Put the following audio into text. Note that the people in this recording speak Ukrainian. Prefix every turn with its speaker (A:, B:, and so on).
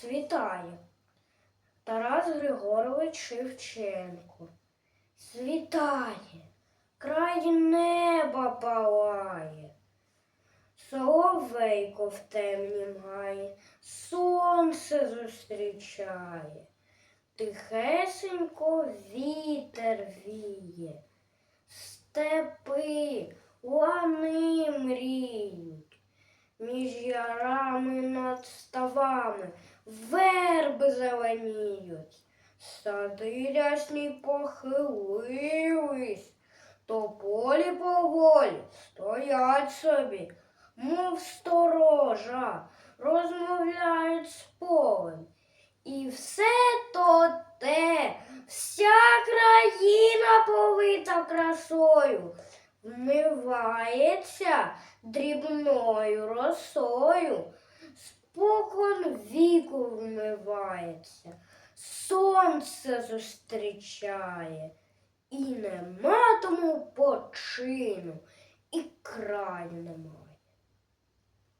A: світає. Тарас Григорович Шевченко. Світає, край неба палає. Соловейко в темнім гаї, сонце зустрічає. Тихесенько вітер віє, степи, лани мріють, між ярами над ставами верби зеленіють, сади рясні похилились, то полі поволі стоять собі, мов сторожа, розмовляють з полем. І все то те, вся країна повита красою, вмивається дрібною росою, спокон віку вмивається, сонце зустрічає, і нема тому почину, і край нема.